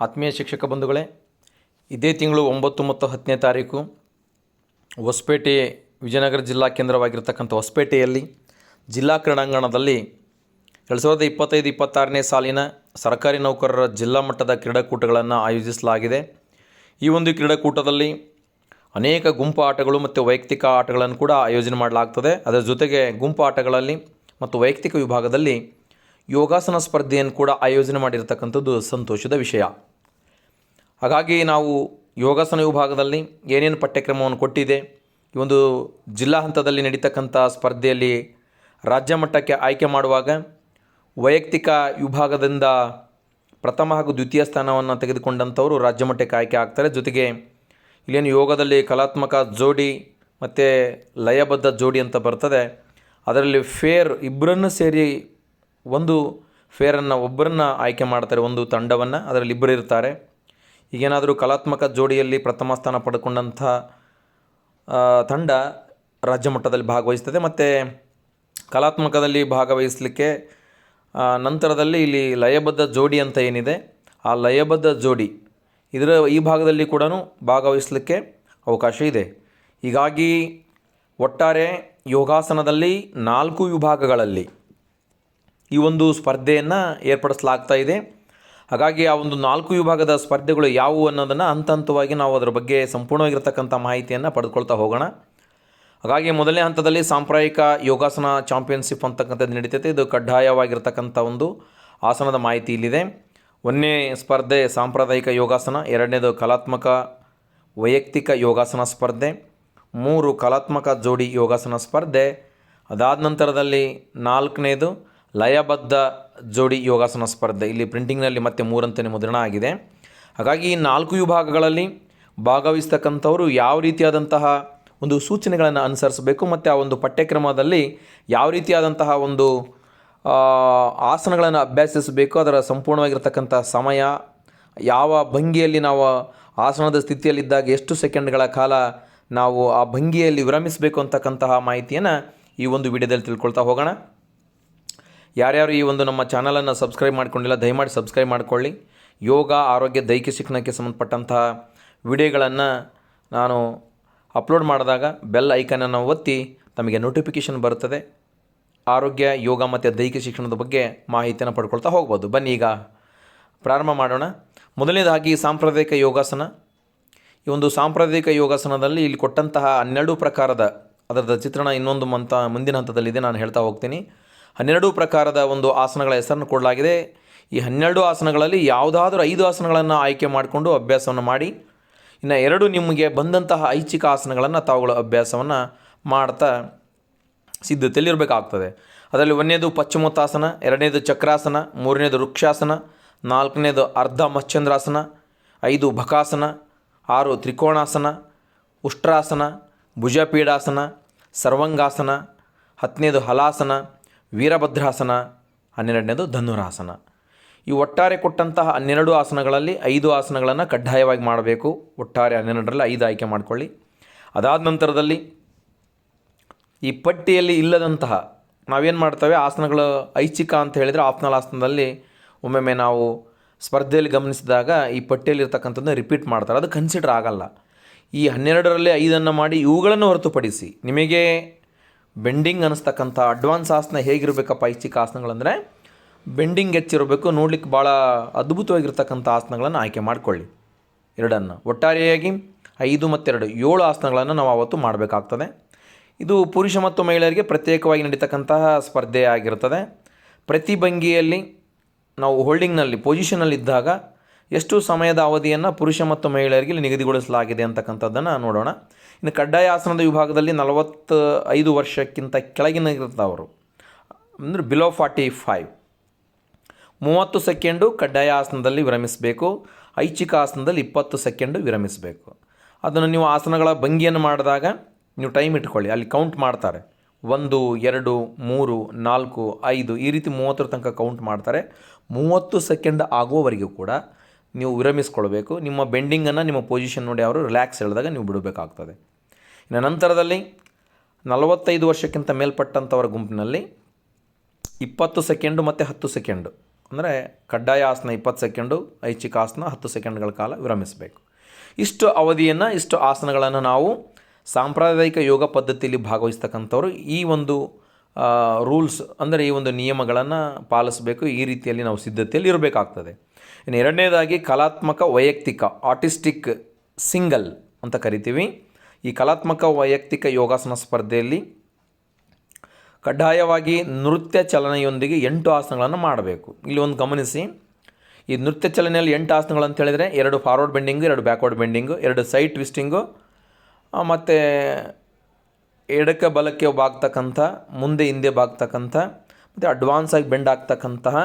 ಆತ್ಮೀಯ ಶಿಕ್ಷಕ ಬಂಧುಗಳೇ, ಇದೇ ತಿಂಗಳು ಒಂಬತ್ತು ಮತ್ತು ಹತ್ತನೇ ತಾರೀಕು ಹೊಸಪೇಟೆ ವಿಜಯನಗರ ಜಿಲ್ಲಾ ಕೇಂದ್ರವಾಗಿರ್ತಕ್ಕಂಥ ಹೊಸಪೇಟೆಯಲ್ಲಿ ಜಿಲ್ಲಾ ಕ್ರೀಡಾಂಗಣದಲ್ಲಿ ಎರಡು ಸಾವಿರದ ಇಪ್ಪತ್ತೈದು ಇಪ್ಪತ್ತಾರನೇ ಸಾಲಿನ ಸರ್ಕಾರಿ ನೌಕರರ ಜಿಲ್ಲಾ ಮಟ್ಟದ ಕ್ರೀಡಾಕೂಟಗಳನ್ನು ಆಯೋಜಿಸಲಾಗಿದೆ. ಈ ಒಂದು ಕ್ರೀಡಾಕೂಟದಲ್ಲಿ ಅನೇಕ ಗುಂಪು ಆಟಗಳು ಮತ್ತು ವೈಯಕ್ತಿಕ ಆಟಗಳನ್ನು ಕೂಡ ಆಯೋಜನೆ ಮಾಡಲಾಗ್ತದೆ. ಅದರ ಜೊತೆಗೆ ಗುಂಪು ಆಟಗಳಲ್ಲಿ ಮತ್ತು ವೈಯಕ್ತಿಕ ವಿಭಾಗದಲ್ಲಿ ಯೋಗಾಸನ ಸ್ಪರ್ಧೆಯನ್ನು ಕೂಡ ಆಯೋಜನೆ ಮಾಡಿರ್ತಕ್ಕಂಥದ್ದು ಸಂತೋಷದ ವಿಷಯ. ಹಾಗಾಗಿ ನಾವು ಯೋಗಾಸನ ವಿಭಾಗದಲ್ಲಿ ಏನೇನು ಪಠ್ಯಕ್ರಮವನ್ನು ಕೊಟ್ಟಿದೆ, ಈ ಒಂದು ಜಿಲ್ಲಾ ಹಂತದಲ್ಲಿ ನಡೀತಕ್ಕಂಥ ಸ್ಪರ್ಧೆಯಲ್ಲಿ ರಾಜ್ಯ ಮಟ್ಟಕ್ಕೆ ಆಯ್ಕೆ ಮಾಡುವಾಗ ವೈಯಕ್ತಿಕ ವಿಭಾಗದಿಂದ ಪ್ರಥಮ ಹಾಗೂ ದ್ವಿತೀಯ ಸ್ಥಾನವನ್ನು ತೆಗೆದುಕೊಂಡಂಥವರು ರಾಜ್ಯ ಮಟ್ಟಕ್ಕೆ ಆಯ್ಕೆ ಆಗ್ತಾರೆ. ಜೊತೆಗೆ ಇಲ್ಲೇನು ಯೋಗದಲ್ಲಿ ಕಲಾತ್ಮಕ ಜೋಡಿ ಮತ್ತು ಲಯಬದ್ಧ ಜೋಡಿ ಅಂತ ಬರ್ತದೆ. ಅದರಲ್ಲಿ ಫೇರ್ ಇಬ್ಬರನ್ನು ಸೇರಿ ಒಂದು ಫೇರನ್ನು ಒಬ್ಬರನ್ನ ಆಯ್ಕೆ ಮಾಡ್ತಾರೆ, ಒಂದು ತಂಡವನ್ನು, ಅದರಲ್ಲಿ ಇಬ್ಬರು ಇರ್ತಾರೆ. ಈಗೇನಾದರೂ ಕಲಾತ್ಮಕ ಜೋಡಿಯಲ್ಲಿ ಪ್ರಥಮ ಸ್ಥಾನ ಪಡ್ಕೊಂಡಂಥ ತಂಡ ರಾಜ್ಯ ಮಟ್ಟದಲ್ಲಿ ಭಾಗವಹಿಸ್ತದೆ. ಮತ್ತು ಕಲಾತ್ಮಕದಲ್ಲಿ ಭಾಗವಹಿಸಲಿಕ್ಕೆ ನಂತರದಲ್ಲಿ ಇಲ್ಲಿ ಲಯಬದ್ಧ ಜೋಡಿ ಅಂತ ಏನಿದೆ, ಆ ಲಯಬದ್ಧ ಜೋಡಿ ಇದರ ಈ ಭಾಗದಲ್ಲಿ ಕೂಡ ಭಾಗವಹಿಸಲಿಕ್ಕೆ ಅವಕಾಶ ಇದೆ. ಹೀಗಾಗಿ ಒಟ್ಟಾರೆ ಯೋಗಾಸನದಲ್ಲಿ ನಾಲ್ಕು ವಿಭಾಗಗಳಲ್ಲಿ ಈ ಒಂದು ಸ್ಪರ್ಧೆಯನ್ನು ಏರ್ಪಡಿಸಲಾಗ್ತಾ ಇದೆ. ಹಾಗಾಗಿ ಆ ಒಂದು ನಾಲ್ಕು ವಿಭಾಗದ ಸ್ಪರ್ಧೆಗಳು ಯಾವುವು ಅನ್ನೋದನ್ನು ಹಂತ ಹಂತವಾಗಿ ನಾವು ಅದರ ಬಗ್ಗೆ ಸಂಪೂರ್ಣವಾಗಿರ್ತಕ್ಕಂಥ ಮಾಹಿತಿಯನ್ನು ಪಡೆದುಕೊಳ್ತಾ ಹೋಗೋಣ. ಹಾಗಾಗಿ ಮೊದಲನೇ ಹಂತದಲ್ಲಿ ಸಾಂಪ್ರದಾಯಿಕ ಯೋಗಾಸನ ಚಾಂಪಿಯನ್ಶಿಪ್ ಅಂತಕ್ಕಂಥದ್ದು ನಡೀತೈತೆ. ಇದು ಕಡ್ಡಾಯವಾಗಿರ್ತಕ್ಕಂಥ ಒಂದು ಆಸನದ ಮಾಹಿತಿ ಇಲ್ಲಿದೆ. ಒಂದನೇ ಸ್ಪರ್ಧೆ ಸಾಂಪ್ರದಾಯಿಕ ಯೋಗಾಸನ, ಎರಡನೇದು ಕಲಾತ್ಮಕ ವೈಯಕ್ತಿಕ ಯೋಗಾಸನ ಸ್ಪರ್ಧೆ, ಮೂರು ಕಲಾತ್ಮಕ ಜೋಡಿ ಯೋಗಾಸನ ಸ್ಪರ್ಧೆ. ಅದಾದ ನಂತರದಲ್ಲಿ ನಾಲ್ಕನೇದು ಲಯಬದ್ಧ ಜೋಡಿ ಯೋಗಾಸನ ಸ್ಪರ್ಧೆ. ಇಲ್ಲಿ ಪ್ರಿಂಟಿಂಗ್ನಲ್ಲಿ ಮತ್ತೆ ಮೂರಂತನೇ ಮುದ್ರಣ ಆಗಿದೆ. ಹಾಗಾಗಿ ಈ ನಾಲ್ಕು ವಿಭಾಗಗಳಲ್ಲಿ ಭಾಗವಹಿಸ್ತಕ್ಕಂಥವರು ಯಾವ ರೀತಿಯಾದಂತಹ ಒಂದು ಸೂಚನೆಗಳನ್ನು ಅನುಸರಿಸಬೇಕು ಮತ್ತು ಆ ಒಂದು ಪಠ್ಯಕ್ರಮದಲ್ಲಿ ಯಾವ ರೀತಿಯಾದಂತಹ ಒಂದು ಆಸನಗಳನ್ನು ಅಭ್ಯಾಸಿಸಬೇಕು, ಅದರ ಸಂಪೂರ್ಣವಾಗಿರ್ತಕ್ಕಂಥ ಸಮಯ, ಯಾವ ಭಂಗಿಯಲ್ಲಿ ನಾವು ಆಸನದ ಸ್ಥಿತಿಯಲ್ಲಿದ್ದಾಗ ಎಷ್ಟು ಸೆಕೆಂಡ್ಗಳ ಕಾಲ ನಾವು ಆ ಭಂಗಿಯಲ್ಲಿ ವಿರಮಿಸಬೇಕು ಅಂತಕ್ಕಂತಹ ಮಾಹಿತಿಯನ್ನು ಈ ಒಂದು ವಿಡಿಯೋದಲ್ಲಿ ತಿಳ್ಕೊಳ್ತಾ ಹೋಗೋಣ. ಯಾರ್ಯಾರು ಈ ಒಂದು ನಮ್ಮ ಚಾನಲನ್ನು ಸಬ್ಸ್ಕ್ರೈಬ್ ಮಾಡ್ಕೊಂಡಿಲ್ಲ, ದಯಮಾಡಿ ಸಬ್ಸ್ಕ್ರೈಬ್ ಮಾಡಿಕೊಳ್ಳಿ. ಯೋಗ, ಆರೋಗ್ಯ, ದೈಹಿಕ ಶಿಕ್ಷಣಕ್ಕೆ ಸಂಬಂಧಪಟ್ಟಂತಹ ವಿಡಿಯೋಗಳನ್ನು ನಾನು ಅಪ್ಲೋಡ್ ಮಾಡಿದಾಗ ಬೆಲ್ ಐಕನನ್ನು ಒತ್ತಿ ತಮಗೆ ನೋಟಿಫಿಕೇಷನ್ ಬರುತ್ತದೆ. ಆರೋಗ್ಯ, ಯೋಗ ಮತ್ತು ದೈಹಿಕ ಶಿಕ್ಷಣದ ಬಗ್ಗೆ ಮಾಹಿತಿಯನ್ನು ಪಡ್ಕೊಳ್ತಾ ಹೋಗ್ಬೋದು. ಬನ್ನಿ ಈಗ ಪ್ರಾರಂಭ ಮಾಡೋಣ. ಮೊದಲನೇದಾಗಿ ಸಾಂಪ್ರದಾಯಿಕ ಯೋಗಾಸನ. ಈ ಒಂದು ಸಾಂಪ್ರದಾಯಿಕ ಯೋಗಾಸನದಲ್ಲಿ ಇಲ್ಲಿ ಕೊಟ್ಟಂತಹ ಹನ್ನೆರಡು ಪ್ರಕಾರದ ಅದರದ ಚಿತ್ರಣ ಇನ್ನೊಂದು ಮಂತ, ಮುಂದಿನ ಹಂತದಲ್ಲಿದೆ. ನಾನು ಹೇಳ್ತಾ ಹೋಗ್ತೀನಿ. ಹನ್ನೆರಡು ಪ್ರಕಾರದ ಒಂದು ಆಸನಗಳ ಹೆಸರನ್ನು ಕೊಡಲಾಗಿದೆ. ಈ ಹನ್ನೆರಡು ಆಸನಗಳಲ್ಲಿ ಯಾವುದಾದ್ರೂ ಐದು ಆಸನಗಳನ್ನು ಆಯ್ಕೆ ಮಾಡಿಕೊಂಡು ಅಭ್ಯಾಸವನ್ನು ಮಾಡಿ, ಇನ್ನು ಎರಡು ನಿಮಗೆ ಬಂದಂತಹ ಐಚ್ಛಿಕ ಆಸನಗಳನ್ನು ತಾವುಗಳ ಅಭ್ಯಾಸವನ್ನು ಮಾಡ್ತಾ ಸಿದ್ಧತೆಯಲ್ಲಿರಬೇಕಾಗ್ತದೆ ಅದರಲ್ಲಿ ಒಂದನೇದು ಪಶ್ಚಿಮೋತ್ತಾಸನ ಎರಡನೇದು ಚಕ್ರಾಸನ, ಮೂರನೇದು ವೃಕ್ಷಾಸನ, ನಾಲ್ಕನೇದು ಅರ್ಧ ಮಚ್ಚಂದ್ರಾಸನ, ಐದು ಭಕಾಸನ, ಆರು ತ್ರಿಕೋಣಾಸನ, ಉಷ್ಟ್ರಾಸನ, ಭುಜಪೀಡಾಸನ, ಸರ್ವಂಗಾಸನ, ಹತ್ತನೇದು ಹಲಾಸನ ವೀರಭದ್ರಾಸನ, ಹನ್ನೆರಡನೇದು ಧನುರಾಸನ. ಈ ಒಟ್ಟಾರೆ ಕೊಟ್ಟಂತಹ ಹನ್ನೆರಡು ಆಸನಗಳಲ್ಲಿ ಐದು ಆಸನಗಳನ್ನು ಕಡ್ಡಾಯವಾಗಿ ಮಾಡಬೇಕು. ಒಟ್ಟಾರೆ ಹನ್ನೆರಡರಲ್ಲಿ ಐದು ಆಯ್ಕೆ ಮಾಡಿಕೊಳ್ಳಿ. ಅದಾದ ನಂತರದಲ್ಲಿ ಈ ಪಟ್ಟಿಯಲ್ಲಿ ಇಲ್ಲದಂತಹ ನಾವೇನು ಮಾಡ್ತೇವೆ? ಆಸನಗಳು ಐಚ್ಛಿಕ ಅಂತ ಹೇಳಿದರೆ ಆಪ್ನಲ್ ಆಸನದಲ್ಲಿ ಒಮ್ಮೊಮ್ಮೆ ನಾವು ಸ್ಪರ್ಧೆಯಲ್ಲಿ ಗಮನಿಸಿದಾಗ ಈ ಪಟ್ಟಿಯಲ್ಲಿರ್ತಕ್ಕಂಥದ್ದನ್ನ ರಿಪೀಟ್ ಮಾಡ್ತಾರೆ. ಅದು ಕನ್ಸಿಡರ್ ಆಗಲ್ಲ. ಈ ಹನ್ನೆರಡರಲ್ಲಿ ಐದನ್ನು ಮಾಡಿ ಇವುಗಳನ್ನು ಹೊರತುಪಡಿಸಿ ನಿಮಗೆ ಬೆಂಡಿಂಗ್ ಅನ್ನಿಸ್ತಕ್ಕಂಥ ಅಡ್ವಾನ್ಸ್ ಆಸನ ಹೇಗಿರಬೇಕಪ್ಪ ಐಚ್ಛಿಕ ಆಸನಗಳಂದರೆ, ಬೆಂಡಿಂಗ್ ಹೆಚ್ಚಿರಬೇಕು, ನೋಡ್ಲಿಕ್ಕೆ ಭಾಳ ಅದ್ಭುತವಾಗಿರ್ತಕ್ಕಂಥ ಆಸನಗಳನ್ನು ಆಯ್ಕೆ ಮಾಡಿಕೊಳ್ಳಿ. ಎರಡನ್ನು, ಒಟ್ಟಾರೆಯಾಗಿ ಐದು ಮತ್ತೆರಡು, ಏಳು ಆಸನಗಳನ್ನು ನಾವು ಆವತ್ತು ಮಾಡಬೇಕಾಗ್ತದೆ. ಇದು ಪುರುಷ ಮತ್ತು ಮಹಿಳೆಯರಿಗೆ ಪ್ರತ್ಯೇಕವಾಗಿ ನಡೀತಕ್ಕಂತಹ ಸ್ಪರ್ಧೆ ಆಗಿರ್ತದೆ ಪ್ರತಿ ಭಂಗಿಯಲ್ಲಿ ನಾವು ಹೋಲ್ಡಿಂಗ್ನಲ್ಲಿ ಪೊಸಿಷನಲ್ಲಿದ್ದಾಗ ಎಷ್ಟು ಸಮಯದ ಅವಧಿಯನ್ನು ಪುರುಷ ಮತ್ತು ಮಹಿಳೆಯರಿಗೆ ಇಲ್ಲಿ ನಿಗದಿಗೊಳಿಸಲಾಗಿದೆ ಅಂತಕ್ಕಂಥದ್ದನ್ನು ನೋಡೋಣ. ಇನ್ನು ಕಡ್ಡಾಯ ಆಸನದ ವಿಭಾಗದಲ್ಲಿ ನಲವತ್ತು ಐದು ವರ್ಷಕ್ಕಿಂತ ಕೆಳಗಿನ ಇರ್ತಾವರು ಅಂದರೆ ಬಿಲೋ ಫಾರ್ಟಿ ಫೈವ್ ಮೂವತ್ತು ಸೆಕೆಂಡು ಕಡ್ಡಾಯ ಆಸನದಲ್ಲಿ ವಿರಮಿಸಬೇಕು. ಐಚ್ಛಿಕ ಆಸನದಲ್ಲಿ ಇಪ್ಪತ್ತು ಸೆಕೆಂಡು ವಿರಮಿಸಬೇಕು. ಅದನ್ನು ನೀವು ಆಸನಗಳ ಭಂಗಿಯನ್ನು ಮಾಡಿದಾಗ ನೀವು ಟೈಮ್ ಇಟ್ಕೊಳ್ಳಿ. ಅಲ್ಲಿ ಕೌಂಟ್ ಮಾಡ್ತಾರೆ. ಒಂದು, ಎರಡು, ಮೂರು, ನಾಲ್ಕು, ಐದು ಈ ರೀತಿ ಮೂವತ್ತರ ತನಕ ಕೌಂಟ್ ಮಾಡ್ತಾರೆ. ಮೂವತ್ತು ಸೆಕೆಂಡ್ ಆಗುವವರೆಗೂ ಕೂಡ ನೀವು ವಿರಮಿಸ್ಕೊಳ್ಬೇಕು. ನಿಮ್ಮ ಬೆಂಡಿಂಗನ್ನು ನಿಮ್ಮ ಪೊಸಿಷನ್ ನೋಡಿ ಅವರು ರಿಲ್ಯಾಕ್ಸ್ ಹೇಳಿದಾಗ ನೀವು ಬಿಡಬೇಕಾಗ್ತದೆ. ಇನ್ನು ನಂತರದಲ್ಲಿ ನಲವತ್ತೈದು ವರ್ಷಕ್ಕಿಂತ ಮೇಲ್ಪಟ್ಟಂಥವರ ಗುಂಪಿನಲ್ಲಿ ಇಪ್ಪತ್ತು ಸೆಕೆಂಡು ಮತ್ತು ಹತ್ತು ಸೆಕೆಂಡು. ಅಂದರೆ ಕಡ್ಡಾಯ ಆಸನ ಇಪ್ಪತ್ತು ಸೆಕೆಂಡು, ಐಚ್ಛಿಕ ಆಸನ ಹತ್ತು ಸೆಕೆಂಡ್ಗಳ ಕಾಲ ವಿರಮಿಸಬೇಕು. ಇಷ್ಟು ಅವಧಿಯನ್ನು, ಇಷ್ಟು ಆಸನಗಳನ್ನು ನಾವು ಸಾಂಪ್ರದಾಯಿಕ ಯೋಗ ಪದ್ಧತಿಯಲ್ಲಿ ಭಾಗವಹಿಸ್ತಕ್ಕಂಥವ್ರು ಈ ಒಂದು ರೂಲ್ಸ್ ಅಂದರೆ ಈ ಒಂದು ನಿಯಮಗಳನ್ನು ಪಾಲಿಸಬೇಕು. ಈ ರೀತಿಯಲ್ಲಿ ನಾವು ಸಿದ್ಧತೆಯಲ್ಲಿ ಇರಬೇಕಾಗ್ತದೆ. ಇನ್ನು ಎರಡನೇದಾಗಿ ಕಲಾತ್ಮಕ ವೈಯಕ್ತಿಕ ಆರ್ಟಿಸ್ಟಿಕ್ ಸಿಂಗಲ್ ಅಂತ ಕರಿತೀವಿ. ಈ ಕಲಾತ್ಮಕ ವೈಯಕ್ತಿಕ ಯೋಗಾಸನ ಸ್ಪರ್ಧೆಯಲ್ಲಿ ಕಡ್ಡಾಯವಾಗಿ ನೃತ್ಯ ಚಲನೆಯೊಂದಿಗೆ ಎಂಟು ಆಸನಗಳನ್ನು ಮಾಡಬೇಕು. ಇಲ್ಲಿ ಒಂದು ಗಮನಿಸಿ. ಈ ನೃತ್ಯ ಚಲನೆಯಲ್ಲಿ ಎಂಟು ಆಸನಗಳು ಅಂತ ಹೇಳಿದರೆ ಎರಡು ಫಾರ್ವರ್ಡ್ ಬೆಂಡಿಂಗು ಎರಡು ಬ್ಯಾಕ್ವರ್ಡ್ ಬೆಂಡಿಂಗು ಎರಡು ಸೈಡ್ ಟ್ವಿಸ್ಟಿಂಗು ಮತ್ತು ಎಡಕ್ಕೆ ಬಲಕ್ಕೆ ಬಾಗ್ತಕ್ಕಂಥ, ಮುಂದೆ ಹಿಂದೆ ಬಾಗ್ತಕ್ಕಂಥ, ಮತ್ತು ಅಡ್ವಾನ್ಸ್ ಆಗಿ ಬೆಂಡ್ ಆಗ್ತಕ್ಕಂತಹ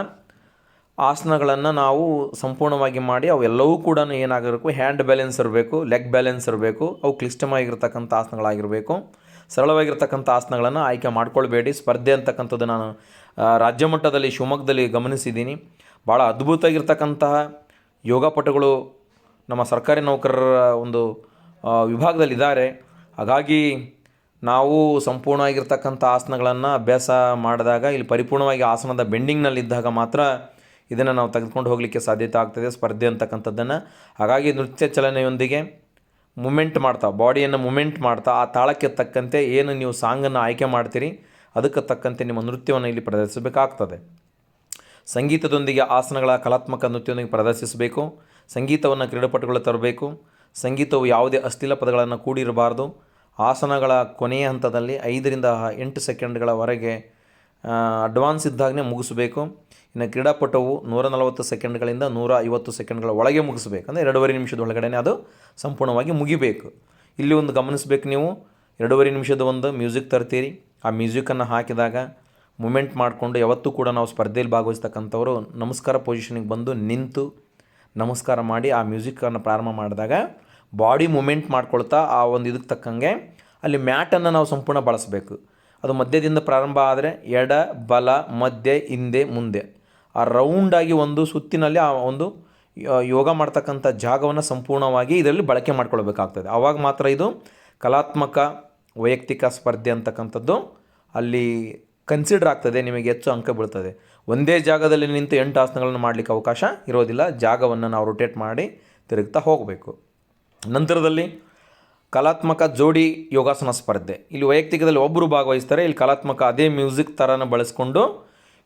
ಆಸನಗಳನ್ನು ನಾವು ಸಂಪೂರ್ಣವಾಗಿ ಮಾಡಿ ಅವೆಲ್ಲವೂ ಕೂಡ ಏನಾಗಬೇಕು ಹ್ಯಾಂಡ್ ಬ್ಯಾಲೆನ್ಸ್ ಇರಬೇಕು ಲೆಗ್ ಬ್ಯಾಲೆನ್ಸ್ ಇರಬೇಕು, ಅವು ಕ್ಲಿಷ್ಟವಾಗಿರ್ತಕ್ಕಂಥ ಆಸನಗಳಾಗಿರಬೇಕು. ಸರಳವಾಗಿರ್ತಕ್ಕಂಥ ಆಸನಗಳನ್ನು ಆಯ್ಕೆ ಮಾಡ್ಕೊಳ್ಬೇಡಿ. ಸ್ಪರ್ಧೆ ಅಂತಕ್ಕಂಥದ್ದು ನಾನು ರಾಜ್ಯ ಮಟ್ಟದಲ್ಲಿ, ಶಿವಮೊಗ್ಗದಲ್ಲಿ ಗಮನಿಸಿದ್ದೀನಿ. ಭಾಳ ಅದ್ಭುತವಾಗಿರ್ತಕ್ಕಂತಹ ಯೋಗಪಟುಗಳು ನಮ್ಮ ಸರ್ಕಾರಿ ನೌಕರರ ಒಂದು ವಿಭಾಗದಲ್ಲಿದ್ದಾರೆ. ಹಾಗಾಗಿ ನಾವು ಸಂಪೂರ್ಣವಾಗಿರ್ತಕ್ಕಂಥ ಆಸನಗಳನ್ನು ಅಭ್ಯಾಸ ಮಾಡಿದಾಗ, ಇಲ್ಲಿ ಪರಿಪೂರ್ಣವಾಗಿ ಆಸನದ ಬೆಂಡಿಂಗ್ನಲ್ಲಿದ್ದಾಗ ಮಾತ್ರ ಇದನ್ನು ನಾವು ತೆಗೆದುಕೊಂಡು ಹೋಗಲಿಕ್ಕೆ ಸಾಧ್ಯತೆ ಆಗ್ತದೆ, ಸ್ಪರ್ಧೆ ಅಂತಕ್ಕಂಥದ್ದನ್ನು. ಹಾಗಾಗಿ ನೃತ್ಯ ಚಲನೆಯೊಂದಿಗೆ ಮೂಮೆಂಟ್ ಮಾಡ್ತಾ, ಬಾಡಿಯನ್ನು ಮೂಮೆಂಟ್ ಮಾಡ್ತಾ, ಆ ತಾಳಕ್ಕೆ ತಕ್ಕಂತೆ ಏನು ನೀವು ಸಾಂಗನ್ನು ಆಯ್ಕೆ ಮಾಡ್ತೀರಿ, ಅದಕ್ಕೆ ತಕ್ಕಂತೆ ನಿಮ್ಮ ನೃತ್ಯವನ್ನು ಇಲ್ಲಿ ಪ್ರದರ್ಶಿಸಬೇಕಾಗ್ತದೆ. ಸಂಗೀತದೊಂದಿಗೆ ಆಸನಗಳ ಕಲಾತ್ಮಕ ನೃತ್ಯದೊಂದಿಗೆ ಪ್ರದರ್ಶಿಸಬೇಕು, ಸಂಗೀತವನ್ನು ಕ್ರೀಡಾಪಟುಗಳು ತರಬೇಕು, ಸಂಗೀತವು ಯಾವುದೇ ಅಶ್ಲೀಲ ಪದಗಳನ್ನು ಕೂಡಿರಬಾರ್ದು ಆಸನಗಳ ಕೊನೆಯ ಹಂತದಲ್ಲಿ ಐದರಿಂದ ಎಂಟು ಸೆಕೆಂಡ್ಗಳವರೆಗೆ ಅಡ್ವಾನ್ಸ್ ಇದ್ದಾಗಲೇ ಮುಗಿಸಬೇಕು. ಇನ್ನು ಕ್ರೀಡಾಪಟುವು ನೂರ ನಲವತ್ತು ಸೆಕೆಂಡ್ಗಳಿಂದ ನೂರ ಐವತ್ತು ಸೆಕೆಂಡ್ಗಳ ಒಳಗೆ ಮುಗಿಸ್ಬೇಕು. ಅಂದರೆ ಎರಡೂವರೆ ನಿಮಿಷದ ಒಳಗಡೆ ಅದು ಸಂಪೂರ್ಣವಾಗಿ ಮುಗಿಬೇಕು. ಇಲ್ಲಿ ಒಂದು ಗಮನಿಸಬೇಕು ನೀವು. ಎರಡೂವರೆ ನಿಮಿಷದ ಒಂದು ಮ್ಯೂಸಿಕ್ ತರ್ತೀರಿ. ಆ ಮ್ಯೂಸಿಕನ್ನು ಹಾಕಿದಾಗ ಮೂಮೆಂಟ್ ಮಾಡಿಕೊಂಡು ಯಾವತ್ತೂ ಕೂಡ ನಾವು ಸ್ಪರ್ಧೆಯಲ್ಲಿ ಭಾಗವಹಿಸ್ತಕ್ಕಂಥವರು ನಮಸ್ಕಾರ ಪೊಸಿಷನಿಗೆ ಬಂದು ನಿಂತು ನಮಸ್ಕಾರ ಮಾಡಿ ಆ ಮ್ಯೂಸಿಕನ್ನು ಪ್ರಾರಂಭ ಮಾಡಿದಾಗ ಬಾಡಿ ಮೂಮೆಂಟ್ ಮಾಡ್ಕೊಳ್ತಾ ಆ ಒಂದು ಇದಕ್ಕೆ ತಕ್ಕಂಗೆ ಅಲ್ಲಿ ಮ್ಯಾಟನ್ನು ನಾವು ಸಂಪೂರ್ಣ ಬಳಸಬೇಕು. ಅದು ಮಧ್ಯದಿಂದ ಪ್ರಾರಂಭ ಆದರೆ ಎಡ, ಬಲ, ಮಧ್ಯೆ, ಹಿಂದೆ, ಮುಂದೆ. ಆ ರೌಂಡಾಗಿ ಒಂದು ಸುತ್ತಿನಲ್ಲಿ ಆ ಒಂದು ಯೋಗ ಮಾಡ್ತಕ್ಕಂಥ ಜಾಗವನ್ನು ಸಂಪೂರ್ಣವಾಗಿ ಇದರಲ್ಲಿ ಬಳಕೆ ಮಾಡ್ಕೊಳ್ಬೇಕಾಗ್ತದೆ. ಆವಾಗ ಮಾತ್ರ ಇದು ಕಲಾತ್ಮಕ, ವೈಯಕ್ತಿಕ ಸ್ಪರ್ಧೆ ಅಂತಕ್ಕಂಥದ್ದು ಅಲ್ಲಿ ಕನ್ಸಿಡರ್ ಆಗ್ತದೆ, ನಿಮಗೆ ಹೆಚ್ಚು ಅಂಕ ಬೀಳ್ತದೆ. ಒಂದೇ ಜಾಗದಲ್ಲಿ ನಿಂತು ಎಂಟು ಆಸನಗಳನ್ನು ಮಾಡಲಿಕ್ಕೆ ಅವಕಾಶ ಇರೋದಿಲ್ಲ. ಜಾಗವನ್ನು ನಾವು ರೊಟೇಟ್ ಮಾಡಿ ತಿರುಗ್ತಾ ಹೋಗಬೇಕು. ನಂತರದಲ್ಲಿ ಕಲಾತ್ಮಕ ಜೋಡಿ ಯೋಗಾಸನ ಸ್ಪರ್ಧೆ. ಇಲ್ಲಿ ವೈಯಕ್ತಿಕದಲ್ಲಿ ಒಬ್ಬರು ಭಾಗವಹಿಸ್ತಾರೆ. ಇಲ್ಲಿ ಕಲಾತ್ಮಕ ಅದೇ ಮ್ಯೂಸಿಕ್ ಥರನ ಬಳಸ್ಕೊಂಡು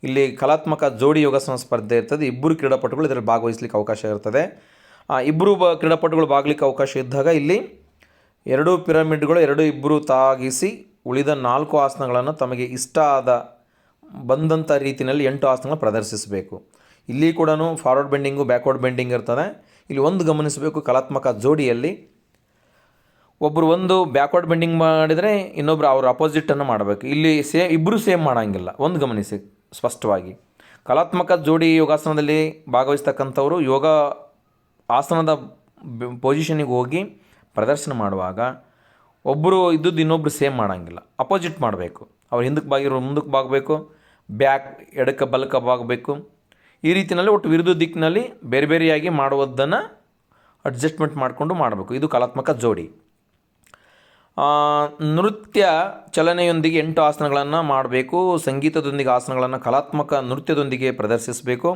ಇಲ್ಲಿ ಕಲಾತ್ಮಕ ಜೋಡಿ ಯೋಗಾಸನ ಸ್ಪರ್ಧೆ ಇರ್ತದೆ. ಇಬ್ಬರು ಕ್ರೀಡಾಪಟುಗಳು ಇದರಲ್ಲಿ ಭಾಗವಹಿಸ್ಲಿಕ್ಕೆ ಅವಕಾಶ ಇರ್ತದೆ. ಇಬ್ಬರು ಬ, ಕ್ರೀಡಾಪಟುಗಳು ಭಾಗಲಿಕ್ಕೆ ಅವಕಾಶ ಇದ್ದಾಗ ಇಲ್ಲಿ ಎರಡೂ ಪಿರಮಿಡ್ಗಳು ಎರಡು ಇಬ್ಬರು ತಾಗಿಸಿ ಉಳಿದ ನಾಲ್ಕು ಆಸನಗಳನ್ನು ತಮಗೆ ಇಷ್ಟ ಆದ ಬಂದಂಥ ರೀತಿಯಲ್ಲಿ ಎಂಟು ಆಸನಗಳು ಪ್ರದರ್ಶಿಸಬೇಕು. ಇಲ್ಲಿ ಕೂಡ ಫಾರ್ವರ್ಡ್ ಬೆಂಡಿಂಗು ಬ್ಯಾಕ್ವರ್ಡ್ ಬೆಂಡಿಂಗ್ ಇರ್ತದೆ. ಇಲ್ಲಿ ಒಂದು ಗಮನಿಸಬೇಕು ಕಲಾತ್ಮಕ ಜೋಡಿಯಲ್ಲಿ. ಒಬ್ಬರು ಒಂದು ಬ್ಯಾಕ್ವರ್ಡ್ ಬೆಂಡಿಂಗ್ ಮಾಡಿದರೆ ಇನ್ನೊಬ್ಬರು ಅವ್ರ ಅಪೋಸಿಟನ್ನು ಮಾಡಬೇಕು. ಇಲ್ಲಿ ಸೇ ಇಬ್ಬರು ಸೇಮ್ ಮಾಡೋಂಗಿಲ್ಲ. ಒಂದು ಗಮನಿಸಿ ಸ್ಪಷ್ಟವಾಗಿ. ಕಲಾತ್ಮಕ ಜೋಡಿ ಯೋಗಾಸನದಲ್ಲಿ ಭಾಗವಹಿಸ್ತಕ್ಕಂಥವರು ಯೋಗ ಆಸನದ ಪೊಸಿಷನಿಗೆ ಹೋಗಿ ಪ್ರದರ್ಶನ ಮಾಡುವಾಗ ಒಬ್ಬರು ಇದ್ದದ್ದು ಇನ್ನೊಬ್ಬರು ಸೇಮ್ ಮಾಡೋಂಗಿಲ್ಲ. ಅಪೋಸಿಟ್ ಮಾಡಬೇಕು. ಅವ್ರು ಹಿಂದಕ್ಕೆ ಬಾಗಿರೋ ಮುಂದಕ್ಕೆ ಬಾಗಬೇಕು. ಬ್ಯಾಕ್ ಎಡಕ್ಕೆ ಬಲಕ್ಕೆ ಬಾಗಬೇಕು. ಈ ರೀತಿಯಲ್ಲಿ ಒಟ್ಟು ವಿರುದ್ಧ ದಿಕ್ಕಿನಲ್ಲಿ ಬೇರೆ ಬೇರೆಯಾಗಿ ಮಾಡುವುದನ್ನು ಅಡ್ಜಸ್ಟ್ಮೆಂಟ್ ಮಾಡಿಕೊಂಡು ಮಾಡಬೇಕು. ಇದು ಕಲಾತ್ಮಕ ಜೋಡಿ. ನೃತ್ಯ ಚಲನೆಯೊಂದಿಗೆ ಎಂಟು ಆಸನಗಳನ್ನು ಮಾಡಬೇಕು. ಸಂಗೀತದೊಂದಿಗೆ ಆಸನಗಳನ್ನು ಕಲಾತ್ಮಕ ನೃತ್ಯದೊಂದಿಗೆ ಪ್ರದರ್ಶಿಸಬೇಕು.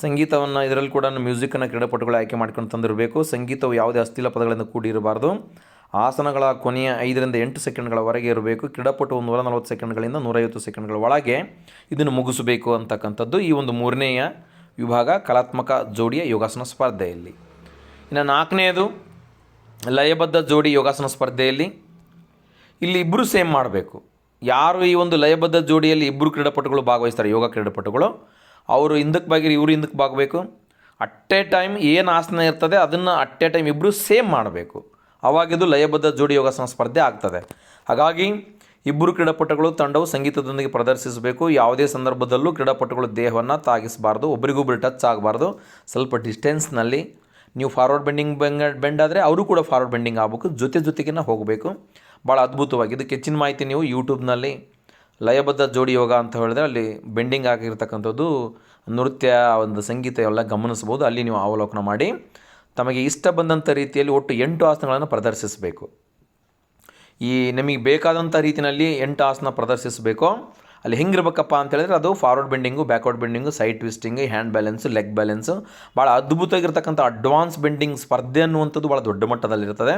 ಸಂಗೀತವನ್ನು ಇದರಲ್ಲಿ ಕೂಡ ಮ್ಯೂಸಿಕನ್ನು ಕ್ರೀಡಾಪಟುಗಳು ಆಯ್ಕೆ ಮಾಡ್ಕೊಂಡು ತಂದಿರಬೇಕು. ಸಂಗೀತವು ಯಾವುದೇ ಅಸ್ಥಿಲ ಪದಗಳಿಂದ ಕೂಡಿರಬಾರ್ದು. ಆಸನಗಳ ಕೊನೆಯ ಐದರಿಂದ ಎಂಟು ಸೆಕೆಂಡ್ಗಳವರೆಗೆ ಇರಬೇಕು. ಕ್ರೀಡಾಪಟು ನೂರ ನಲವತ್ತು ಸೆಕೆಂಡ್ಗಳಿಂದ ನೂರೈವತ್ತು ಸೆಕೆಂಡ್ಗಳ ಒಳಗೆ ಇದನ್ನು ಮುಗಿಸಬೇಕು ಅಂತಕ್ಕಂಥದ್ದು ಈ ಒಂದು ಮೂರನೆಯ ವಿಭಾಗ, ಕಲಾತ್ಮಕ ಜೋಡಿಯ ಯೋಗಾಸನ ಸ್ಪರ್ಧೆಯಲ್ಲಿ. ಇನ್ನು ನಾಲ್ಕನೆಯದು, ಲಯಬದ್ಧ ಜೋಡಿ ಯೋಗಾಸನ ಸ್ಪರ್ಧೆಯಲ್ಲಿ. ಇಲ್ಲಿ ಇಬ್ಬರು ಸೇಮ್ ಮಾಡಬೇಕು. ಯಾರು ಈ ಒಂದು ಲಯಬದ್ಧ ಜೋಡಿಯಲ್ಲಿ ಇಬ್ಬರು ಕ್ರೀಡಾಪಟುಗಳು ಭಾಗವಹಿಸ್ತಾರೆ, ಯೋಗ ಕ್ರೀಡಾಪಟುಗಳು, ಅವರು ಹಿಂದಕ್ಕೆ ಬಾಗಿರಿ ಇವರು ಹಿಂದಕ್ಕೆ ಬಾಗಬೇಕು ಅಟ್ ಎ ಟೈಮ್ ಏನು ಆಸನ ಇರ್ತದೆ ಅದನ್ನು ಅಟ್ ಎ ಟೈಮ್ ಇಬ್ಬರು ಸೇಮ್ ಮಾಡಬೇಕು. ಆವಾಗ ಇದು ಲಯಬದ್ಧ ಜೋಡಿ ಯೋಗಾಸನ ಸ್ಪರ್ಧೆ ಆಗ್ತದೆ. ಹಾಗಾಗಿ ಇಬ್ಬರು ಕ್ರೀಡಾಪಟುಗಳು ತಂಡವು ಸಂಗೀತದೊಂದಿಗೆ ಪ್ರದರ್ಶಿಸಬೇಕು. ಯಾವುದೇ ಸಂದರ್ಭದಲ್ಲೂ ಕ್ರೀಡಾಪಟುಗಳು ದೇಹವನ್ನು ತಾಗಿಸಬಾರ್ದು, ಒಬ್ರಿಗೊಬ್ರು ಟಚ್ ಆಗಬಾರ್ದು. ಸ್ವಲ್ಪ ಡಿಸ್ಟೆನ್ಸ್ನಲ್ಲಿ ನೀವು ಫಾರ್ವರ್ಡ್ ಬೆಂಡಿಂಗ್ ಬೆಂಗ್ ಬೆಂಡ್ ಆದರೆ ಅವರು ಕೂಡ ಫಾರ್ವರ್ಡ್ ಬೆಂಡಿಂಗ್ ಆಗಬೇಕು. ಜೊತೆ ಜೊತೆಗಿನ ಹೋಗಬೇಕು. ಭಾಳ ಅದ್ಭುತವಾಗಿ ಇದಕ್ಕೆ ಹೆಚ್ಚಿನ ಮಾಹಿತಿ ನೀವು ಯೂಟ್ಯೂಬ್ನಲ್ಲಿ ಲಯಬದ್ಧ ಜೋಡಿ ಯೋಗ ಅಂತ ಹೇಳಿದ್ರೆ ಅಲ್ಲಿ ಬೆಂಡಿಂಗ್ ಆಗಿರ್ತಕ್ಕಂಥದ್ದು ನೃತ್ಯ, ಒಂದು ಸಂಗೀತ ಎಲ್ಲ ಗಮನಿಸ್ಬೋದು ಅಲ್ಲಿ ನೀವು ಅವಲೋಕನ ಮಾಡಿ. ತಮಗೆ ಇಷ್ಟ ಬಂದಂಥ ರೀತಿಯಲ್ಲಿ ಒಟ್ಟು ಎಂಟು ಆಸನಗಳನ್ನು ಪ್ರದರ್ಶಿಸಬೇಕು. ಈ ನಿಮಗೆ ಬೇಕಾದಂಥ ರೀತಿಯಲ್ಲಿ ಎಂಟು ಆಸನ ಪ್ರದರ್ಶಿಸಬೇಕು. ಅಲ್ಲಿ ಹೆಂಗಿರ್ಬೇಕಪ್ಪ ಅಂತ ಹೇಳಿದ್ರೆ ಅದು forward bending backward bending side twisting hand balance leg balance ಭಾಳ ಅದ್ಭುತವಾಗಿರ್ತಕ್ಕಂಥ ಅಡ್ವಾನ್ಸ್ ಬೆಂಡಿಂಗ್ ಸ್ಪರ್ಧೆ ಅನ್ನುವಂಥದ್ದು ಭಾಳ ದೊಡ್ಡ ಮಟ್ಟದಲ್ಲಿರ್ತದೆ.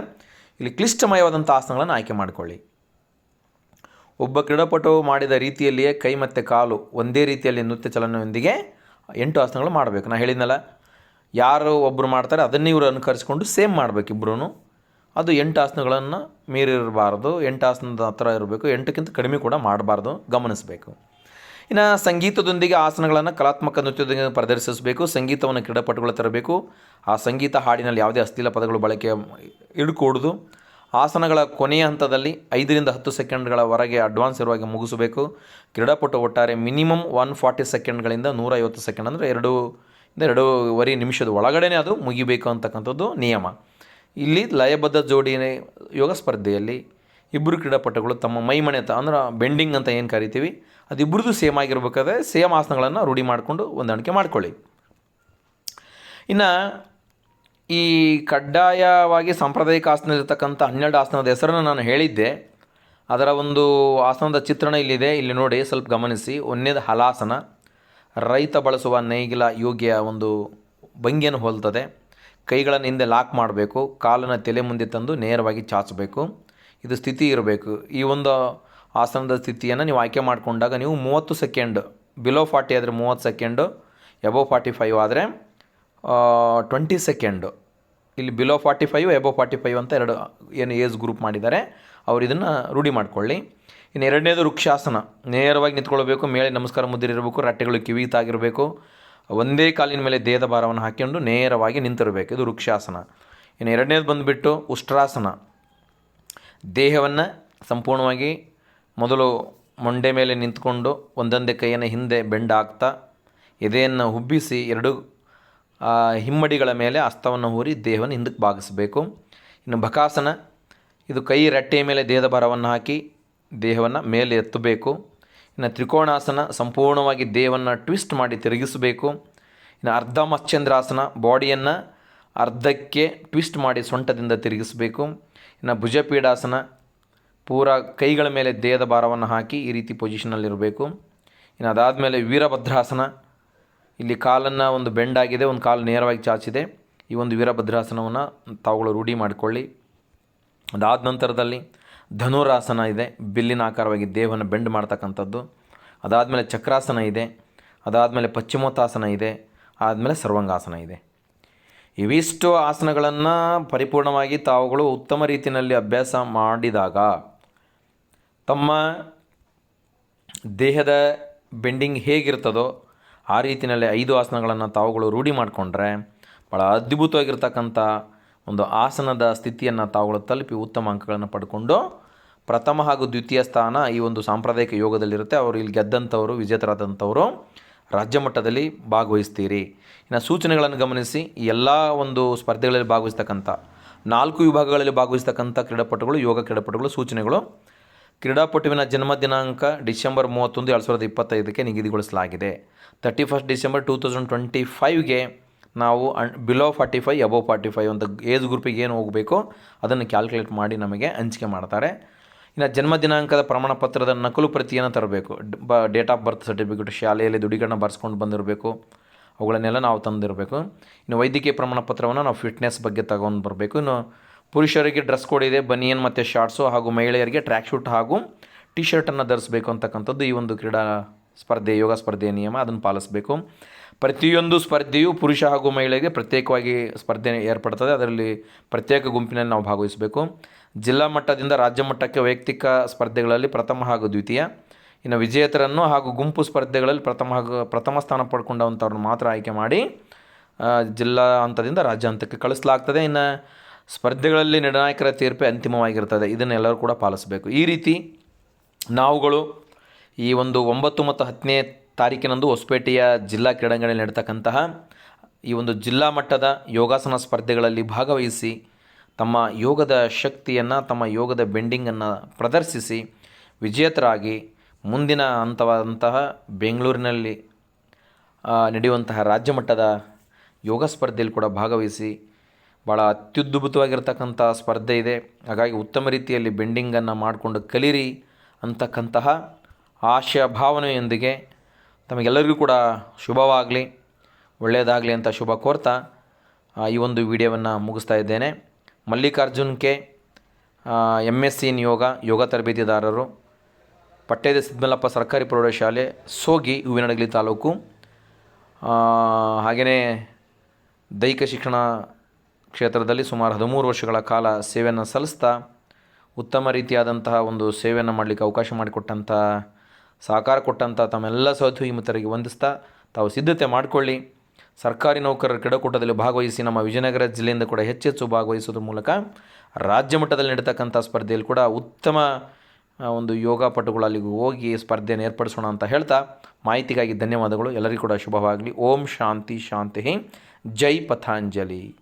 ಇಲ್ಲಿ ಕ್ಲಿಷ್ಟಮಯವಾದಂಥ ಆಸನಗಳನ್ನು ಆಯ್ಕೆ ಮಾಡಿಕೊಳ್ಳಿ. ಒಬ್ಬ ಕ್ರೀಡಾಪಟು ಮಾಡಿದ ರೀತಿಯಲ್ಲಿಯೇ ಕೈ ಮತ್ತು ಕಾಲು ಒಂದೇ ರೀತಿಯಲ್ಲಿ ನೃತ್ಯ ಚಲನೆಯೊಂದಿಗೆ ಎಂಟು ಆಸನಗಳು ಮಾಡಬೇಕು. ನಾನು ಹೇಳಿದ್ನಲ್ಲ ಯಾರು ಒಬ್ಬರು ಮಾಡ್ತಾರೆ, ಅದನ್ನೇ ಇವರು ಅನುಕರಿಸ್ಕೊಂಡು ಸೇಮ್ ಮಾಡಬೇಕು ಇಬ್ಬರೂ ಅದು ಎಂಟು ಆಸನಗಳನ್ನು ಮೀರಿರಬಾರ್ದು, ಎಂಟು ಆಸನದ ಹತ್ರ ಇರಬೇಕು, ಎಂಟಕ್ಕಿಂತ ಕಡಿಮೆ ಕೂಡ ಮಾಡಬಾರ್ದು, ಗಮನಿಸಬೇಕು. ಇನ್ನು ಸಂಗೀತದೊಂದಿಗೆ ಆಸನಗಳನ್ನು ಕಲಾತ್ಮಕ ನೃತ್ಯದೊಂದಿಗೆ ಪ್ರದರ್ಶಿಸಬೇಕು, ಸಂಗೀತವನ್ನು ಕ್ರೀಡಾಪಟುಗಳು ತರಬೇಕು. ಆ ಸಂಗೀತ ಹಾಡಿನಲ್ಲಿ ಯಾವುದೇ ಅಶ್ಲೀಲ ಪದಗಳು ಬಳಕೆ ಇಡ್ಕೂಡ್ದು ಆಸನಗಳ ಕೊನೆಯ ಹಂತದಲ್ಲಿ ಐದರಿಂದ ಹತ್ತು ಸೆಕೆಂಡ್ಗಳವರೆಗೆ ಅಡ್ವಾನ್ಸ್ ಇರುವಾಗಿ ಮುಗಿಸಬೇಕು. ಕ್ರೀಡಾಪಟು ಒಟ್ಟಾರೆ ಮಿನಿಮಮ್ ಒನ್ ಫಾರ್ಟಿ ಸೆಕೆಂಡ್ಗಳಿಂದ ನೂರೈವತ್ತು ಸೆಕೆಂಡ್ ಅಂದರೆ ಎರಡು ಎರಡೂವರೆ ನಿಮಿಷದ ಒಳಗಡೆನೇ ಅದು ಮುಗಿಬೇಕು ಅಂತಕ್ಕಂಥದ್ದು ನಿಯಮ. ಇಲ್ಲಿ ಲಯಬದ್ಧ ಜೋಡಿ ಯೋಗ ಸ್ಪರ್ಧೆಯಲ್ಲಿ ಇಬ್ಬರು ಕ್ರೀಡಾಪಟುಗಳು ತಮ್ಮ ಮೈಮಣೆತ ಅಂದ್ರೆ ಬೆಂಡಿಂಗ್ ಅಂತ ಏನು ಕರಿತೀವಿ ಅದು ಇಬ್ಬರದ್ದು ಸೇಮ್ ಆಗಿರ್ಬೇಕಾದ್ರೆ ಸೇಮ್ ಆಸನಗಳನ್ನು ರೂಢಿ ಮಾಡಿಕೊಂಡು ಹೊಂದಾಣಿಕೆ ಮಾಡ್ಕೊಳ್ಳಿ. ಇನ್ನು ಈ ಕಡ್ಡಾಯವಾಗಿ ಸಾಂಪ್ರದಾಯಿಕ ಆಸನದಲ್ಲಿರ್ತಕ್ಕಂಥ ಹನ್ನೆರಡು ಆಸನದ ಹೆಸರನ್ನು ನಾನು ಹೇಳಿದ್ದೆ. ಅದರ ಒಂದು ಆಸನದ ಚಿತ್ರಣ ಇಲ್ಲಿದೆ. ಇಲ್ಲಿ ನೋಡಿ ಸ್ವಲ್ಪ ಗಮನಿಸಿ. ಒಂದೇದು ಹಲಾಸನ. ರೈತ ಬಳಸುವ ನೇಗಿಲ ಯೋಗ್ಯ ಒಂದು ಭಂಗಿಯನ್ನು ಹೋಲ್ತದೆ. ಕೈಗಳನ್ನು ಹಿಂದೆ ಲಾಕ್ ಮಾಡಬೇಕು. ಕಾಲನ್ನು ತಲೆ ಮುಂದೆ ತಂದು ನೇರವಾಗಿ ಚಾಚಬೇಕು. ಇದು ಸ್ಥಿತಿ ಇರಬೇಕು. ಈ ಒಂದು ಆಸನದ ಸ್ಥಿತಿಯನ್ನು ನೀವು ಆಯ್ಕೆ ಮಾಡಿಕೊಂಡಾಗ ನೀವು ಮೂವತ್ತು ಸೆಕೆಂಡ್ ಬಿಲೋ ಫಾರ್ಟಿ ಆದರೆ ಮೂವತ್ತು ಸೆಕೆಂಡು ಎಬೋ ಫಾರ್ಟಿ ಫೈವ್ ಆದರೆ ಟ್ವೆಂಟಿ ಸೆಕೆಂಡು. ಇಲ್ಲಿ below forty five above forty five ಅಂತ ಎರಡು ಏನು ಏಜ್ ಗ್ರೂಪ್ ಮಾಡಿದ್ದಾರೆ. ಅವರು ಇದನ್ನು ರೂಢಿ ಮಾಡ್ಕೊಳ್ಳಿ. ಇನ್ನು ಎರಡನೇದು ವೃಕ್ಷಾಸನ. ನೇರವಾಗಿ ನಿಂತ್ಕೊಳ್ಬೇಕು, ಮೇಲೆ ನಮಸ್ಕಾರ ಮುದ್ರೆ ಇರಬೇಕು, ರಟ್ಟೆಗಳು ಕಿವಿ ತಾಗಿರಬೇಕು ಒಂದೇ ಕಾಲಿನ ಮೇಲೆ ದೇಹದ ಭಾರವನ್ನು ಹಾಕಿಕೊಂಡು ನೇರವಾಗಿ ನಿಂತಿರಬೇಕು. ಇದು ವೃಕ್ಷಾಸನ. ಇನ್ನು ಎರಡನೇದು ಬಂದುಬಿಟ್ಟು ಉಷ್ಟ್ರಾಸನ. ದೇಹವನ್ನು ಸಂಪೂರ್ಣವಾಗಿ ಮೊದಲು ಮೊಂಡೆ ಮೇಲೆ ನಿಂತ್ಕೊಂಡು ಒಂದೊಂದೇ ಕೈಯನ್ನು ಹಿಂದೆ ಬೆಂಡ್ ಹಾಕ್ತಾ ಎದೆಯನ್ನು ಹುಬ್ಬಿಸಿ ಎರಡು ಹಿಮ್ಮಡಿಗಳ ಮೇಲೆ ಅಸ್ತವನ್ನು ಹೂರಿ ದೇಹವನ್ನು ಹಿಂದಕ್ಕೆ ಬಾಗಿಸಬೇಕು ಇನ್ನು ಬಕಾಸನ ಇದು ಕೈ, ರಟ್ಟೆಯ ಮೇಲೆ ದೇಹದ ಭಾರವನ್ನು ಹಾಕಿ ದೇಹವನ್ನು ಮೇಲೆ ಎತ್ತಬೇಕು. ಇನ್ನು ತ್ರಿಕೋಣಾಸನ ಸಂಪೂರ್ಣವಾಗಿ ದೇಹವನ್ನು ಟ್ವಿಸ್ಟ್ ಮಾಡಿ ತಿರುಗಿಸಬೇಕು. ಇನ್ನು ಅರ್ಧ ಮಶ್ಚಂದ್ರಾಸನ ಬಾಡಿಯನ್ನು ಅರ್ಧಕ್ಕೆ ಟ್ವಿಸ್ಟ್ ಮಾಡಿ ಸೊಂಟದಿಂದ ತಿರುಗಿಸಬೇಕು. ಇನ್ನು ಭುಜಪೀಡಾಸನ ಪೂರ ಕೈಗಳ ಮೇಲೆ ದೇಹದ ಭಾರವನ್ನು ಹಾಕಿ ಈ ರೀತಿ ಪೊಸಿಷನಲ್ಲಿರಬೇಕು ಇನ್ನು ಅದಾದಮೇಲೆ ವೀರಭದ್ರಾಸನ, ಇಲ್ಲಿ ಕಾಲನ್ನು ಒಂದು ಬೆಂಡ್ ಆಗಿದೆ, ಒಂದು ಕಾಲು ನೇರವಾಗಿ ಚಾಚಿದೆ. ಈ ಒಂದು ವೀರಭದ್ರಾಸನವನ್ನು ತಾವುಗಳು ರೂಢಿ ಮಾಡಿಕೊಳ್ಳಿ. ಅದಾದ ನಂತರದಲ್ಲಿ ಧನುರಾಸನ ಇದೆ, ಬಿಲ್ಲಿನ ಆಕಾರವಾಗಿ ದೇಹವನ್ನು ಬೆಂಡ್ ಮಾಡ್ತಕ್ಕಂಥದ್ದು. ಅದಾದಮೇಲೆ ಚಕ್ರಾಸನ ಇದೆ, ಅದಾದಮೇಲೆ ಪಶ್ಚಿಮೋತ್ತಾಸನ ಇದೆ, ಆದಮೇಲೆ ಸರ್ವಾಂಗಾಸನ ಇದೆ. ಇವಿಷ್ಟು ಆಸನಗಳನ್ನು ಪರಿಪೂರ್ಣವಾಗಿ ತಾವುಗಳು ಉತ್ತಮ ರೀತಿಯಲ್ಲಿ ಅಭ್ಯಾಸ ಮಾಡಿದಾಗ ತಮ್ಮ ದೇಹದ ಬೆಂಡಿಂಗ್ ಹೇಗಿರ್ತದೋ ಆ ರೀತಿಯಲ್ಲಿ ಐದು ಆಸನಗಳನ್ನು ತಾವುಗಳು ರೂಢಿ ಮಾಡಿಕೊಂಡ್ರೆ ಭಾಳ ಅದ್ಭುತವಾಗಿರ್ತಕ್ಕಂಥ ಒಂದು ಆಸನದ ಸ್ಥಿತಿಯನ್ನು ತಾವುಗಳು ತಲುಪಿ ಉತ್ತಮ ಅಂಕಗಳನ್ನು ಪಡ್ಕೊಂಡು ಪ್ರಥಮ ಹಾಗೂ ದ್ವಿತೀಯ ಸ್ಥಾನ ಈ ಒಂದು ಸಾಂಪ್ರದಾಯಿಕ ಯೋಗದಲ್ಲಿರುತ್ತೆ. ಅವರು ಇಲ್ಲಿ ಗೆದ್ದಂಥವರು, ವಿಜೇತರಾದಂಥವರು ರಾಜ್ಯ ಮಟ್ಟದಲ್ಲಿ ಭಾಗವಹಿಸ್ತೀರಿ. ಇನ್ನು ಸೂಚನೆಗಳನ್ನು ಗಮನಿಸಿ ಎಲ್ಲ ಒಂದು ಸ್ಪರ್ಧೆಗಳಲ್ಲಿ ಭಾಗವಹಿಸ್ತಕ್ಕಂಥ, ನಾಲ್ಕು ವಿಭಾಗಗಳಲ್ಲಿ ಭಾಗವಹಿಸ್ತಕ್ಕಂಥ ಕ್ರೀಡಾಪಟುಗಳು, ಯೋಗ ಕ್ರೀಡಾಪಟುಗಳು, ಸೂಚನೆಗಳು. ಕ್ರೀಡಾಪಟುವಿನ ಜನ್ಮ ದಿನಾಂಕ ಡಿಸೆಂಬರ್ ಮೂವತ್ತೊಂದು, ಎರಡು ಸಾವಿರದ ಇಪ್ಪತ್ತೈದಕ್ಕೆ ನಿಗದಿಗೊಳಿಸಲಾಗಿದೆ. Thirty first December two thousand twenty ಫೈವ್ಗೆ ನಾವು ಅನ್, below forty five above forty five ಅಂತ ಏಜ್ ಗ್ರೂಪಿಗೆ ಏನು ಹೋಗಬೇಕು ಅದನ್ನು ಕ್ಯಾಲ್ಕುಲೇಟ್ ಮಾಡಿ ನಮಗೆ ಹಂಚಿಕೆ ಮಾಡ್ತಾರೆ. ಇನ್ನು ಜನ್ಮ ದಿನಾಂಕದ ಪ್ರಮಾಣ ಪತ್ರದ ನಕಲು ಪ್ರತಿಯನ್ನು ತರಬೇಕು. ಬ, ಡೇಟ್ ಆಫ್ ಬರ್ತ್ ಸರ್ಟಿಫಿಕೇಟ್, ಶಾಲೆಯಲ್ಲಿ ದುಡಿಗಳನ್ನ ಬರ್ಸ್ಕೊಂಡು ಬಂದಿರಬೇಕು. ಅವುಗಳನ್ನೆಲ್ಲ ನಾವು ತಂದಿರಬೇಕು. ಇನ್ನು ವೈದ್ಯಕೀಯ ಪ್ರಮಾಣ ಪತ್ರವನ್ನು ನಾವು ಫಿಟ್ನೆಸ್ ಬಗ್ಗೆ ತಗೊಂಡು ಬರಬೇಕು. ಇನ್ನು ಪುರುಷರಿಗೆ ಡ್ರೆಸ್ ಕೋಡ್ ಇದೆ, ಬನಿಯನ್ ಮತ್ತು ಶಾರ್ಟ್ಸು ಹಾಗೂ ಮಹಿಳೆಯರಿಗೆ ಟ್ರ್ಯಾಕ್ ಶೂಟ್ ಹಾಗೂ ಟಿ ಶರ್ಟನ್ನು ಧರಿಸಬೇಕು ಅಂತಕ್ಕಂಥದ್ದು ಈ ಒಂದು ಕ್ರೀಡಾ ಸ್ಪರ್ಧೆ, ಯೋಗ ಸ್ಪರ್ಧೆಯ ನಿಯಮ. ಅದನ್ನು ಪಾಲಿಸಬೇಕು. ಪ್ರತಿಯೊಂದು ಸ್ಪರ್ಧೆಯು ಪುರುಷ ಹಾಗೂ ಮಹಿಳೆಗೆ ಪ್ರತ್ಯೇಕವಾಗಿ ಸ್ಪರ್ಧೆ ಏರ್ಪಡ್ತದೆ. ಅದರಲ್ಲಿ ಪ್ರತ್ಯೇಕ ಗುಂಪಿನಲ್ಲಿ ನಾವು ಭಾಗವಹಿಸಬೇಕು. ಜಿಲ್ಲಾ ಮಟ್ಟದಿಂದ ರಾಜ್ಯ ಮಟ್ಟಕ್ಕೆ ವೈಯಕ್ತಿಕ ಸ್ಪರ್ಧೆಗಳಲ್ಲಿ ಪ್ರಥಮ ಹಾಗೂ ದ್ವಿತೀಯ. ಇನ್ನು ವಿಜೇತರನ್ನು ಹಾಗೂ ಗುಂಪು ಸ್ಪರ್ಧೆಗಳಲ್ಲಿ ಪ್ರಥಮ ಪ್ರಥಮ ಸ್ಥಾನ ಪಡ್ಕೊಂಡವಂಥವ್ರನ್ನ ಮಾತ್ರ ಆಯ್ಕೆ ಮಾಡಿ ಜಿಲ್ಲಾ ಹಂತದಿಂದ ರಾಜ್ಯ ಹಂತಕ್ಕೆ ಕಳಿಸಲಾಗ್ತದೆ. ಇನ್ನು ಸ್ಪರ್ಧೆಗಳಲ್ಲಿ ನಿರ್ಣಾಯಕರ ತೀರ್ಪೇ ಅಂತಿಮವಾಗಿರ್ತದೆ. ಇದನ್ನೆಲ್ಲರೂ ಕೂಡ ಪಾಲಿಸಬೇಕು. ಈ ರೀತಿ ನಾವುಗಳು ಈ ಒಂದು ಒಂಬತ್ತು ಮತ್ತು ಹತ್ತನೇ ತಾರೀಕಿನಂದು ಹೊಸಪೇಟೆಯ ಜಿಲ್ಲಾ ಕ್ರೀಡಾಂಗಣದಲ್ಲಿ ನಡೀತಕ್ಕಂತಹ ಈ ಒಂದು ಜಿಲ್ಲಾ ಮಟ್ಟದ ಯೋಗಾಸನ ಸ್ಪರ್ಧೆಗಳಲ್ಲಿ ಭಾಗವಹಿಸಿ ತಮ್ಮ ಯೋಗದ ಶಕ್ತಿಯನ್ನು, ತಮ್ಮ ಯೋಗದ ಬೆಂಡಿಂಗನ್ನು ಪ್ರದರ್ಶಿಸಿ ವಿಜೇತರಾಗಿ ಮುಂದಿನ ಹಂತವಾದಂತಹ ಬೆಂಗಳೂರಿನಲ್ಲಿ ನಡೆಯುವಂತಹ ರಾಜ್ಯ ಮಟ್ಟದ ಯೋಗ ಸ್ಪರ್ಧೆಯಲ್ಲಿ ಕೂಡ ಭಾಗವಹಿಸಿ ಭಾಳ ಅತ್ಯುದ್ಭುತವಾಗಿರ್ತಕ್ಕಂಥ ಸ್ಪರ್ಧೆ ಇದೆ. ಹಾಗಾಗಿ ಉತ್ತಮ ರೀತಿಯಲ್ಲಿ ಬೆಂಡಿಂಗನ್ನು ಮಾಡಿಕೊಂಡು ಕಲಿರಿ ಅಂತಕ್ಕಂತಹ ಆಶಯ, ಭಾವನೆಯೊಂದಿಗೆ ತಮಗೆಲ್ಲರಿಗೂ ಕೂಡ ಶುಭವಾಗಲಿ, ಒಳ್ಳೆಯದಾಗಲಿ ಅಂತ ಶುಭ ಕೋರ್ತಾ ಈ ಒಂದು ವಿಡಿಯೋವನ್ನು ಮುಗಿಸ್ತಾ ಇದ್ದೇನೆ. Mallikarjun K M S C ನಿಯೋಗ, ಯೋಗ ತರಬೇತಿದಾರರು ಪಟ್ಟೇದ ಸಿದ್ದಮಲ್ಲಪ್ಪ ಸರ್ಕಾರಿ ಪ್ರೌಢಶಾಲೆ, ಸೋಗಿ ಹೂವಿನಡಗಲಿ ತಾಲೂಕು ಹಾಗೆಯೇ ದೈಹಿಕ ಶಿಕ್ಷಣ ಕ್ಷೇತ್ರದಲ್ಲಿ ಸುಮಾರು ಹದಿಮೂರು ವರ್ಷಗಳ ಕಾಲ ಸೇವೆಯನ್ನು ಸಲ್ಲಿಸ್ತಾ, ಉತ್ತಮ ರೀತಿಯಾದಂತಹ ಒಂದು ಸೇವೆಯನ್ನು ಮಾಡಲಿಕ್ಕೆ ಅವಕಾಶ ಮಾಡಿಕೊಟ್ಟಂಥ ಸಹಕಾರ ಕೊಟ್ಟಂಥ ತಮ್ಮೆಲ್ಲ ಸಹೋದ್ಯೋಗಿ ಮಿತ್ರರಿಗೆ ವಂದಿಸ್ತಾ, ತಾವು ಸಿದ್ಧತೆ ಮಾಡಿಕೊಳ್ಳಿ. ಸರ್ಕಾರಿ ನೌಕರರ ಕ್ರೀಡಾಕೂಟದಲ್ಲಿ ಭಾಗವಹಿಸಿ ನಮ್ಮ ವಿಜಯನಗರ ಜಿಲ್ಲೆಯಿಂದ ಕೂಡ ಹೆಚ್ಚೆಚ್ಚು ಭಾಗವಹಿಸೋದ್ರ ಮೂಲಕ ರಾಜ್ಯ ಮಟ್ಟದಲ್ಲಿ ನಡೀತಕ್ಕಂಥ ಸ್ಪರ್ಧೆಯಲ್ಲಿ ಕೂಡ ಉತ್ತಮ ಒಂದು ಯೋಗ ಪಟುಗಳು ಹೋಗಿ ಸ್ಪರ್ಧೆಯನ್ನು ಏರ್ಪಡಿಸೋಣ ಅಂತ ಹೇಳ್ತಾ ಮಾಹಿತಿಗಾಗಿ ಧನ್ಯವಾದಗಳು. ಎಲ್ಲರಿಗೂ ಕೂಡ ಶುಭವಾಗಲಿ. ಓಂ ಶಾಂತಿ ಶಾಂತಿ ಜೈ ಪಥಾಂಜಲಿ